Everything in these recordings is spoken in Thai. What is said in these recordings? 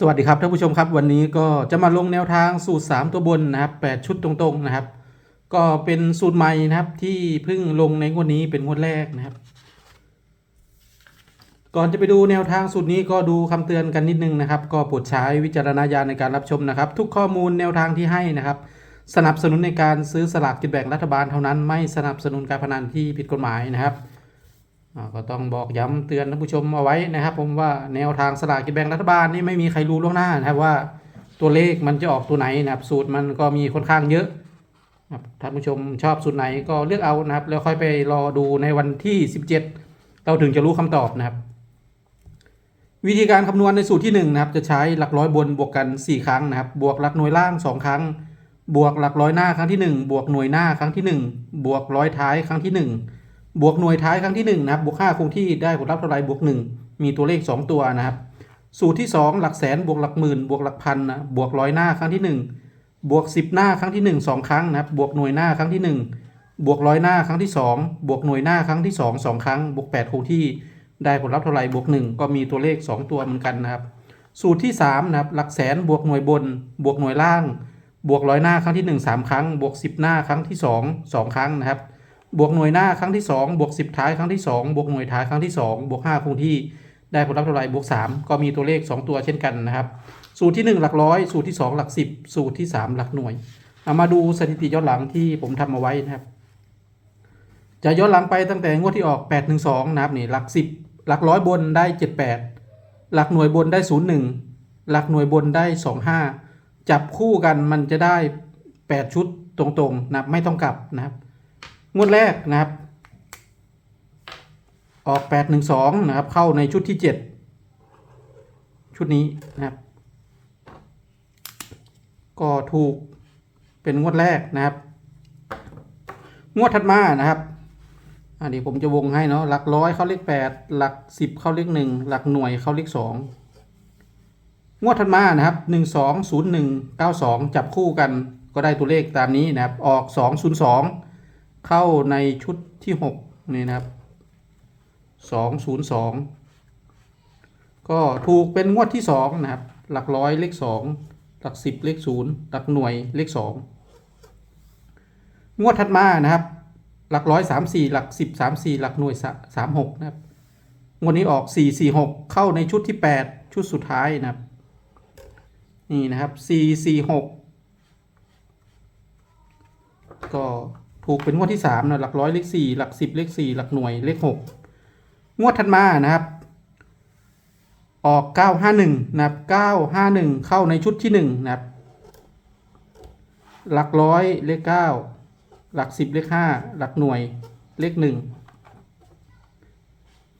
สวัสดีครับท่านผู้ชมครับวันนี้ก็จะมาลงแนวทางสูตร 3 ตัวบนนะครับ8ชุดตรงๆนะครับ ก็เป็นสูตรใหม่นะครับที่เพิ่งลงในงวดนี้เป็นงวดแรกนะครับ ก่อนจะไปดูแนวทางสูตรนี้ก็ดูคำเตือนกันนิดนึงนะครับ ก็โปรดใช้วิจารณญาณในการรับชมนะครับ ทุกข้อมูลแนวทางที่ให้นะครับ สนับสนุนในการซื้อสลากกินแบ่งรัฐบาลเท่านั้น ไม่สนับสนุนการพนันที่ผิดกฎหมายนะครับ ก็ต้องบอกย้ำเตือนท่านผู้ชมเอาไว้นะครับ ผมว่าแนวทางสลากกินแบ่งรัฐบาลนี่ไม่มีใครรู้ล่วงหน้านะครับว่าตัวเลขมันจะออกตัวไหนนะครับ สูตรมันก็มีค่อนข้างเยอะนะท่านผู้ชมชอบสูตรไหนก็เลือกเอานะครับ แล้วค่อยไปรอดูในวันที่ 17 เราถึงจะรู้คำตอบนะครับ วิธีการคำนวณในสูตรที่1นะครับจะใช้หลักร้อยบนบวกกัน 4 ครั้งนะครับ บวกหลักหน่วยล่าง 2 ครั้ง บวกหลักร้อยหน้าครั้งที่ 1 บวกหน่วยหน้าครั้งที่ 1 บวกร้อยท้ายครั้งที่ 1 บวกหน่วยท้ายครั้งที่ 1 นะครับ บวก 5 คงที่ได้ผลลัพธ์เท่าไรบวก 1 มีตัวเลข 2 ตัวนะครับ สูตรที่ 2 หลักแสนบวกหลักหมื่น บวกหลักพันนะบวกร้อยหน้าครั้งที่ 1 บวก 10 หน้าครั้งที่ 1 2 ครั้งนะครับ บวกหน่วยหน้าครั้งที่ 1 บวกร้อยหน้าครั้งที่ 2 บวกหน่วยหน้าครั้งที่ 2 2 ครั้ง บวก 8 คงที่ได้ผลลัพธ์เท่าไรบวก 1 ก็มีตัวเลข 2 ตัวเหมือนกันนะครับ สูตรที่3นะครับหลักแสนบวกหน่วยบน บวกหน่วยล่าง บวกร้อยหน้าครั้งที่ 1 3 ครั้ง บวก 10 หน้าครั้งที่ 2 2 ครั้งนะครับ บวกหน่วยหน้าครั้งที่ 2 บวก 10 ท้ายครั้งที่ 2 บวกหน่วยท้ายครั้งที่ 2 บวก 5 คงที่ ได้ผลลัพธ์เท่าไหร่บวก 3 ก็มีตัวเลข 2 ตัวเช่นกันนะครับ สูตรที่ 1 หลักร้อย สูตรที่ 2 หลัก 10 สูตรที่ 3 หลักหน่วยเอามาดูสถิติย้อนหลังที่ผมทำเอาไว้นะครับ จะย้อนหลังไปตั้งแต่งวดที่ออก 8 1 2 นะครับนี่หลัก 10 หลักร้อยบนได้ 78 หลักหน่วยบนได้ 01 หลักหน่วยบนได้ 25 จับคู่กันมันจะได้ 8 ชุดตรงๆนะไม่ต้องกลับนะครับ งวดแรกนะครับ ออก 8 1 2 นะครับ เข้าในชุดที่ 7 ชุดนี้นะครับ ก็ถูกเป็นงวดแรกนะครับ งวดถัดมานะครับอันนี้ผมจะวงให้เนาะหลักร้อยเข้าเลขแปดหลักสิบเข้าเลขหนึ่งหลักหน่วยเข้าเลขสองงวดถัดมานะครับหนึ่งสองศูนย์หนึ่งเก้าสองจับคู่กันก็ได้ตัวเลขตามนี้นะครับ ออกสองศูนย์สอง เข้าในชุดที่หกนี่นะครับสองศูนย์สองก็ถูกเป็นงวดที่สองนะครับ หลักร้อยเลขสองหลักสิบเลขศูนย์หลักหน่วยเลขสองงวดถัดมานะครับ หลักร้อยสามสี่หลักสิบสามสี่หลักหน่วยสามหกนะครับงวดนี้ออกสี่สี่หกเข้าในชุดที่แปดชุดสุดท้ายนะครับ นี่นะครับสี่สี่หกก็ ถูกเป็นงวดที่สามนะหลักร้อยเลขสี่หลักสิบเลขสี่หลักหน่วยเลขหกงวดถัดมานะครับ ออกเก้าห้าหนึ่งนะครับเก้าห้าหนึ่งเข้าในชุดที่หนึ่งนะครับ หลักร้อยเลขเก้าหลักสิบเลขห้าหลักหน่วยเลขหนึ่ง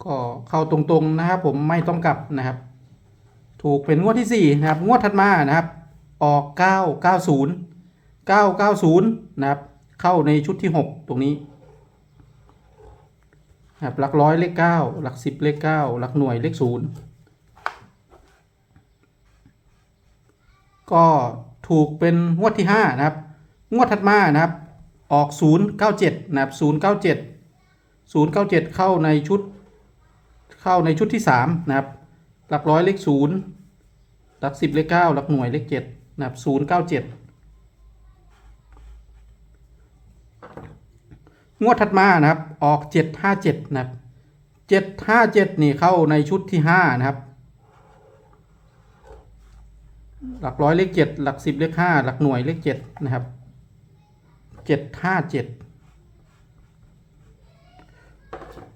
ก็เข้าตรงๆนะครับ ผมไม่ต้องกลับนะครับ ถูกเป็นงวดที่สี่นะครับ งวดถัดมานะครับ ออกเก้าเก้าศูนย์เก้าเก้าศูนย์นะครับ เข้าในชุดที่หกตรงนี้ครับหลักร้อยเลขเก้าหลักสิบเลขเก้าหลักหน่วยเลขศูนย์ก็ถูกเป็นงวดที่ห้านะครับ งวดถัดมานะครับ ออก097นะครับ097 097เข้าในชุด เข้าในชุดที่3นะครับ หลักร้อยเลข0หลัก10เลข9หลักหน่วยเลข7นะครับ097 งวดถัดมานะครับ ออก757นะครับ757นี่เข้าในชุดที่5นะครับ หลักร้อยเลข7หลัก10เลข5หลักหน่วยเลข7นะครับเจ็ดห้าเจ็ด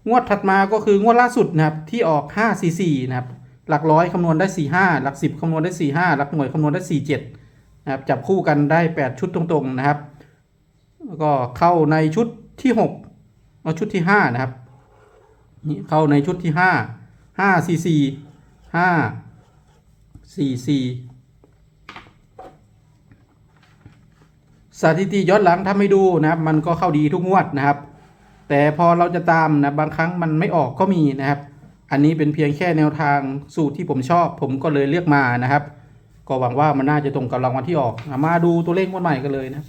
งวดถัดมาก็คืองวดล่าสุดนะครับที่ออกห้าสี่สี่นะครับ หลักร้อยคำนวณได้สี่ห้าหลักสิบคำนวณได้สี่ห้าหลักหน่วยคำนวณได้สี่เจ็ดนะครับจับคู่กันได้แปดชุดตรงๆนะครับ แล้วก็เข้าในชุด ที่หกเอาชุดที่ห้านะครับ นี่เข้าในชุดที่ห้าห้าสี่สี่ห้าซีซีสถิติย้อนหลังถ้าไม่ดูนะครับ มันก็เข้าดีทุกงวดนะครับ แต่พอเราจะตามนะบางครั้งมันไม่ออกก็มีนะครับ อันนี้เป็นเพียงแค่แนวทางสูตรที่ผมชอบ ผมก็เลยเลือกมานะครับ ก็หวังว่ามันน่าจะตรงกับรางวัลที่ออก มาดูตัวเลขงวดใหม่กันเลยนะ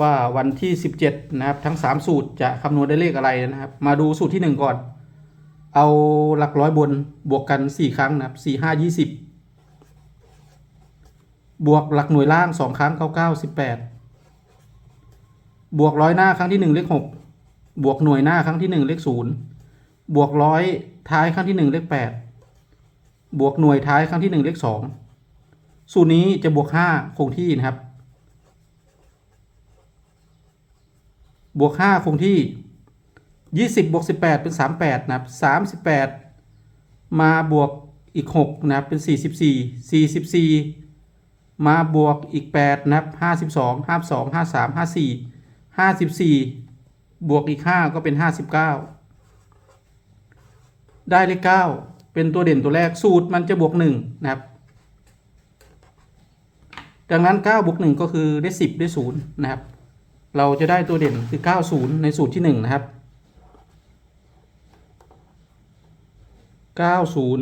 ว่าวันที่ 17 นะครับ ทั้ง 3 สูตรจะคำนวณได้เลขอะไรนะครับ มาดูสูตรที่ 1 ก่อน เอาหลักร้อยบนบวกกัน 4 ครั้งนะครับ 4 5 20 บวกหลักหน่วยล่างสองครั้งเก้าเก้าสิบแปดบวกร้อยหน้าครั้งที่หนึ่งเลขหกบวกหน่วยหน้าครั้งที่หนึ่งเลขศูนย์บวกร้อยท้ายครั้งที่หนึ่งเลขแปดบวกหน่วยท้ายครั้งที่หนึ่งเลขสองสูตรนี้จะบวกห้าคงที่นะครับ บวกห้าคงที่ยี่สิบบวกสิบแปดเป็นสามแปดนะครับสามสิบแปดมาบวกอีกหกนะครับ เป็นสี่สิบสี่สี่สิบสี่มาบวกอีกแปดนะครับห้าสิบสองห้าสองห้าสามห้าสี่ห้าสิบสี่บวกอีกห้าก็เป็นห้าสิบเก้าได้เลขเก้าเป็นตัวเด่นตัวแรก สูตรมันจะบวกหนึ่งนะครับ ดังนั้น 9 บวก 1 ก็คือได้ 10 ได้ 0 นะครับ เราจะได้ตัวเด่นคือ 90 ในสูตรที่ 1 นะครับ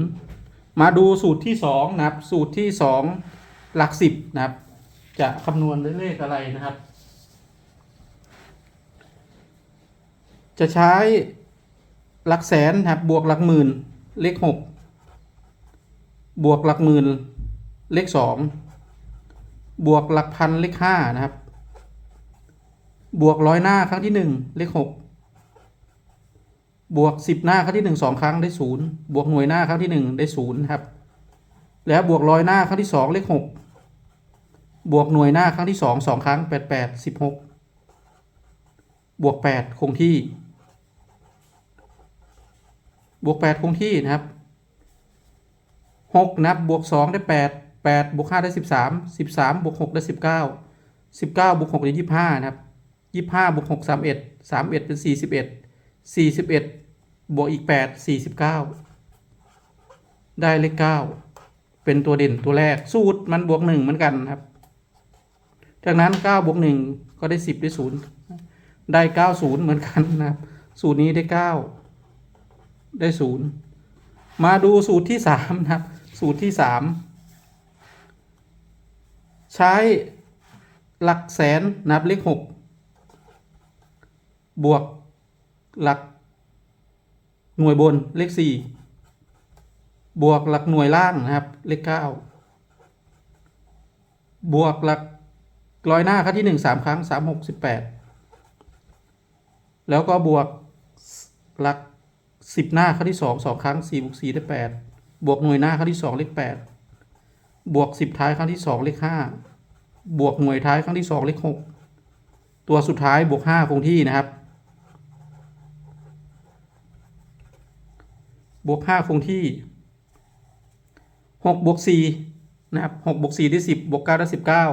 90 มาดูสูตรที่ 2 นะครับ สูตรที่ 2 หลัก 10 นะครับ จะคำนวณด้วยเลขอะไรนะครับ จะใช้หลักแสนนะครับบวกหลักหมื่นเลข 6 บวกหลักหมื่นเลข 2 บวกหลักพันเลขห้านะครับ บวกร้อยหน้าครั้งที่หนึ่งเลขหกบวกสิบหน้าครั้งที่หนึ่งสองครั้งได้ศูนย์บวกหน่วยหน้าครั้งที่หนึ่งได้ศูนย์ครับ แล้วบวกร้อยหน้าครั้งที่สองเลขหกบวกหน่วยหน้าครั้งที่สองสองครั้งแปดแปดสิบหกบวกแปดคงที่ บวกแปดคงที่นะครับหกนับบวกสองได้แปดแปดบวกห้าได้สิบสามสิบสามบวกหกได้สิบเก้าสิบเก้าบวกหกได้ยี่ห้านะครับ ยี่ห้าบวกหกสามเอ็ดสามเอ็ดเป็นสี่สิบเอ็ดสี่สิบเอ็ดบวกอีกแปดสี่สิบเก้าได้เลขเก้าเป็นตัวเด่นตัวแรกสูตรมันบวกหนึ่งเหมือนกันครับ จากนั้นเก้าบวกหนึ่งก็ได้สิบได้ศูนย์ได้เก้าศูนย์เหมือนกันนะครับ สูตรนี้ได้เก้าได้ศูนย์มาดูสูตรที่สามนะครับ สูตรที่สามใช้หลักแสนนับเลขหก บวกหลัก หน่วยบนเลขสี่บวกหลักหน่วยล่างนะครับเลขเก้าบวกหลักร้อยหน้าครั้งที่หนึ่งสามครั้งสามหกสิบแปดแล้วก็บวกหลักสิบหน้าครั้งที่สองสองครั้งสี่บวกสี่ได้แปดบวกหน่วยหน้าครั้งที่สองเลขแปดบวกสิบท้ายครั้งที่สองเลขห้าบวกหน่วยท้ายครั้งที่สองเลขหกตัวสุดท้ายบวกห้าคงที่นะครับ บวกห้าคงที่หกบวกสี่นะครับหกบวกสี่ได้สิบบวกเก้าได้สิบเก้า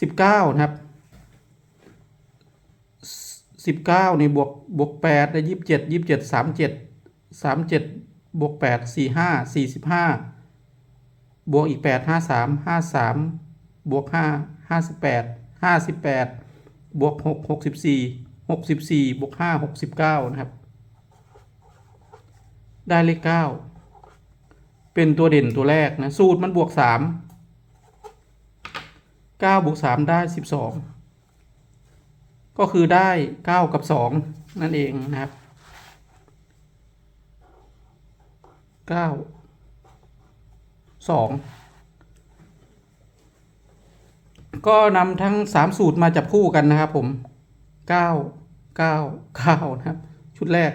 สิบเก้านะครับสิบเก้านี่บวกบวกแปดได้ยี่สิบเจ็ดยี่สิบเจ็ดสามเจ็ดสามเจ็ดบวกแปดสี่ห้าสี่สิบห้าบวกอีกแปดห้าสามห้าสามบวกห้าห้าสิบแปดห้าสิบแปดบวกหกหกสิบสี่หกสิบสี่บวกห้าหกสิบเก้านะครับ ได้เลขเก้าเป็นตัวเด่นตัวแรกนะ สูตรมันบวกสามเก้าบวกสามได้สิบสองก็คือได้เก้ากับสองนั่นเองนะครับเก้าสองก็นำทั้งสามสูตรมาจับคู่กันนะครับผมเก้าเก้าเก้านะครับ ชุดแรก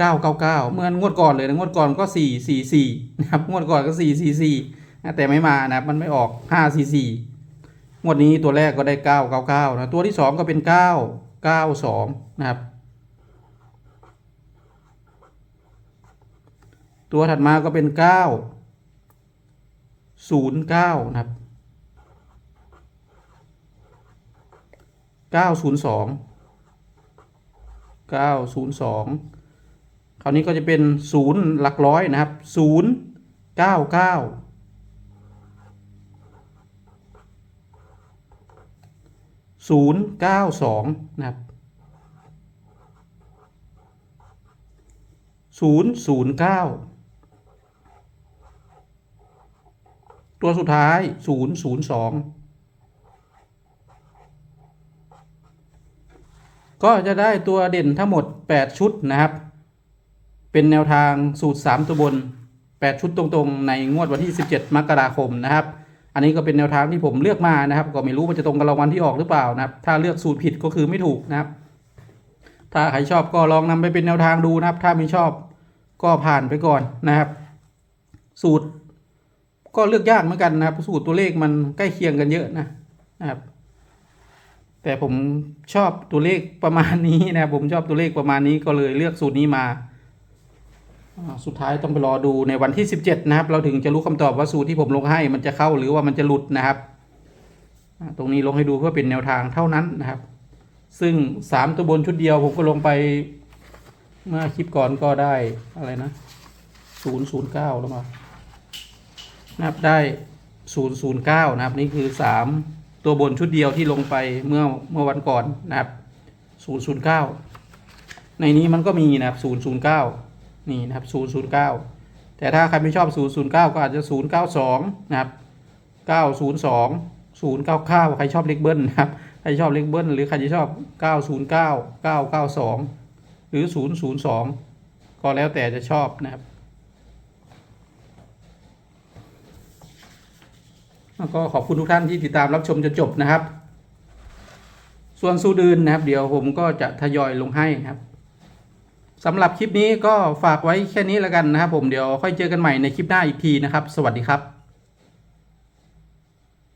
999 เหมือนงวดก่อนเลยนะงวดก่อนก็ 444 นะครับ งวดก่อนก็ 444 แต่ไม่มานะมันไม่ออก 544 งวดนี้ตัวแรกก็ได้ 999 นะ ตัวที่ 2 ก็เป็น 992 นะครับ ตัวถัดมาก็เป็น 9 09 นะครับ 902 902 คราวนี้ก็จะเป็นศูนย์หลักร้อยนะครับศูนย์เก้าเก้าศูนย์เก้าสองนะครับศูนย์ศูนย์เก้าตัวสุดท้าย002ก็จะได้ตัวเด่นทั้งหมด 8 ชุดนะครับ เป็นแนวทางสูตร 3 ตัวบน 8 ชุดตรงๆ ในงวดวันที่ 17 มกราคมนะครับ อันนี้ก็เป็นแนวทางที่ผมเลือกมานะครับ ก็ไม่รู้ว่าจะตรงกับรางวัลที่ออกหรือเปล่านะครับ ถ้าเลือกสูตรผิดก็คือไม่ถูกนะครับ ถ้าใครชอบก็ลองนำไปเป็นแนวทางดูนะครับ ถ้าไม่ชอบก็ผ่านไปก่อนนะครับ สูตรก็เลือกยากเหมือนกันนะครับ สูตรตัวเลขมันใกล้เคียงกันเยอะนะนะครับ แต่ผมชอบตัวเลขประมาณนี้นะครับ ผมชอบตัวเลขประมาณนี้ก็เลยเลือกสูตรนี้มา สุดท้ายต้องไปรอดูในวันที่ 17 นะครับ เราถึงจะรู้คำตอบว่าสูตรที่ผมลงให้มันจะเข้าหรือว่ามันจะหลุดนะครับ ตรงนี้ลงให้ดูเพื่อเป็นแนวทางเท่านั้นนะครับ ซึ่ง 3 ตัวบนชุดเดียวผมก็ลงไปเมื่อคลิปก่อนก็ได้อะไรนะ 009 แล้วมานะครับได้ 009 นะครับ นี่คือ 3 ตัวบนชุดเดียวที่ลงไปเมื่อเมื่อวันก่อนนะครับ 009 ในนี้มันก็มีนะครับ 009 นี่นะครับ009 แต่ถ้าใครไม่ชอบ 009 ก็อาจจะ 092 นะครับ 902 099 ใครชอบเลขเบิ้ลนะครับ ใครชอบเลขเบิ้ลหรือใครจะชอบ 909 992 หรือ 002 ก็แล้วแต่จะชอบนะครับ แล้วก็ขอบคุณทุกท่านที่ติดตามรับชมจนจบนะครับ ส่วนสูตรอื่นนะครับ เดี๋ยวผมก็จะทยอยลงให้นะครับ สำหรับคลิปนี้ก็ฝากไว้แค่นี้แล้วกันนะครับผมเดี๋ยวค่อยเจอกันใหม่ในคลิปหน้าอีกทีนะครับ สวัสดีครับ